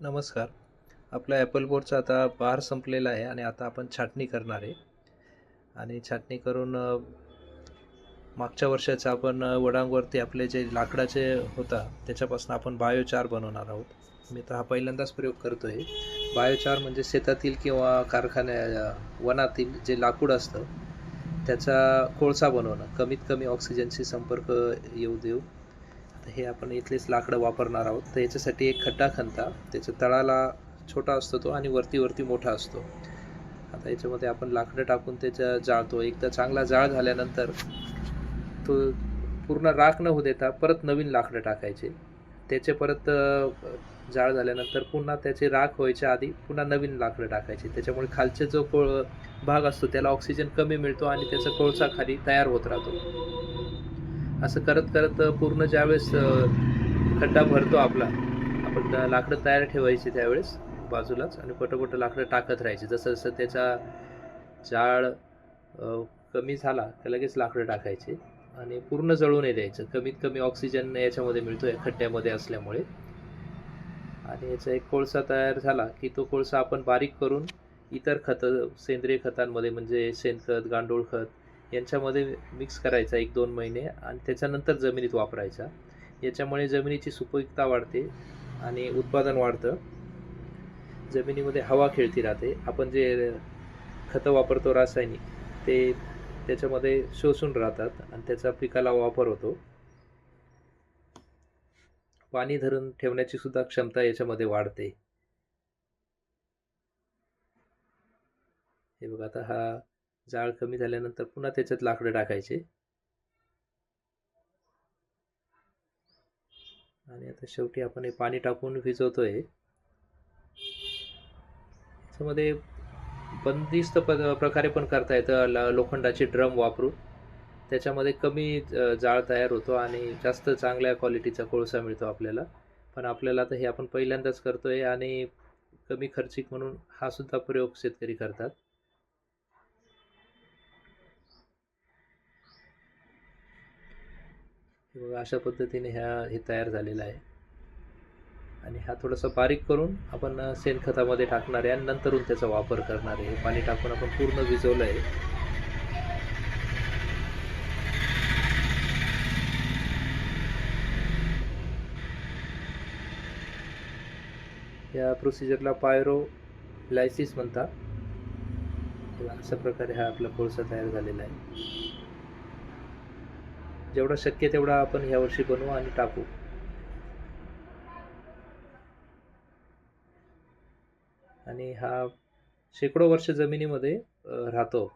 नमस्कार. आपला ॲपल बोर्डचा आता बार संपलेला आहे आणि आता आपण छाटणी करणार आहे. आणि छाटणी करून मागच्या वर्षाचं आपण वडांवरती आपले जे लाकडाचे होता त्याच्यापासून आपण बायोचार बनवणार आहोत. मी तर हा पहिल्यांदाच प्रयोग करतो आहे बायोचार म्हणजे शेतातील किंवा कारखान्या वनातील जे लाकूड असतं त्याचा कोळसा बनवणं. कमीत कमी ऑक्सिजनशी संपर्क येऊ देऊ. हे आपण इथलेच लाकडं वापरणार आहोत. तर याच्यासाठी एक खड्डा खणता त्याच्या तळाला छोटा असतो तो आणि वरती वरती मोठा असतो. आता याच्यामध्ये आपण लाकडं टाकून त्याच्या जाळतो एकदा चांगला जाळ झाल्यानंतर तो पूर्ण राख न होऊ देता परत नवीन लाकडं टाकायचे. त्याचे परत जाळ झाल्यानंतर पुन्हा त्याचे राख व्हायच्या आधी पुन्हा नवीन लाकडं टाकायचे. त्याच्यामुळे खालचे जो कोळ भाग असतो त्याला ऑक्सिजन कमी मिळतो आणि त्याचा कोळसा खाली तयार होत राहतो. असं करत करत पूर्ण ज्यावेळेस खड्डा भरतो आपला आपण त्या लाकडं तयार ठेवायची त्यावेळेस बाजूलाच आणि पटोपट लाकडं टाकत राहायचे. जसं जसं त्याचा जाळ कमी झाला तर लगेच लाकडं टाकायचे आणि पूर्ण जळू द्यायचं. कमीत कमी ऑक्सिजन याच्यामध्ये मिळतो या खड्ड्यामध्ये असल्यामुळे. आणि याचा एक कोळसा तयार झाला की तो कोळसा आपण बारीक करून इतर खतं सेंद्रिय खतांमध्ये म्हणजे शेणखत गांडूळ खत यांच्यामध्ये मिक्स करायचा एक दोन महिने आणि त्याच्यानंतर जमिनीत वापरायचा. याच्यामुळे जमिनीची सुपीकता वाढते आणि उत्पादन वाढतं. जमिनीमध्ये हवा खेळती राहते. आपण जे खतं वापरतो रासायनिक ते त्याच्यामध्ये शोषून राहतात आणि त्याचा पिकाला वापर होतो. पाणी धरून ठेवण्याची सुद्धा क्षमता याच्यामध्ये वाढते. हे बघा आता हा जाळ कमी झाल्यानंतर पुन्हा त्याच्यात लाकडं टाकायचे. आणि आता शेवटी आपण हे पाणी टाकून भिजवतोय. याच्यामध्ये बंदिस्त पद प्रकारे पण करता येतं. लोखंडाचे ड्रम वापरून त्याच्यामध्ये कमी जाळ तयार होतो आणि जास्त चांगल्या क्वालिटीचा कोळसा मिळतो आपल्याला. पण आपल्याला तर हे आपण पहिल्यांदाच करतोय आणि कमी खर्चिक म्हणून हा सुद्धा प्रयोग शेतकरी करतात. मग अशा पद्धतीने ह्या हे तयार झालेलं आहे. आणि हा थोडासा बारीक करून आपण शेणखतामध्ये टाकणार आहे आणि नंतरून त्याचा वापर करणार आहे. हे पाणी टाकून आपण पूर्ण भिजवलं आहे. या प्रोसिजरला पायरो लायसिस म्हणतात. अशा प्रकारे हा आपला कोळसा तयार झालेला आहे. जेवढा शक्य तेवढा आपण ह्या वर्षी बनवू आणि टाकू. आणि हा शेकडो वर्ष जमिनीमध्ये राहतो.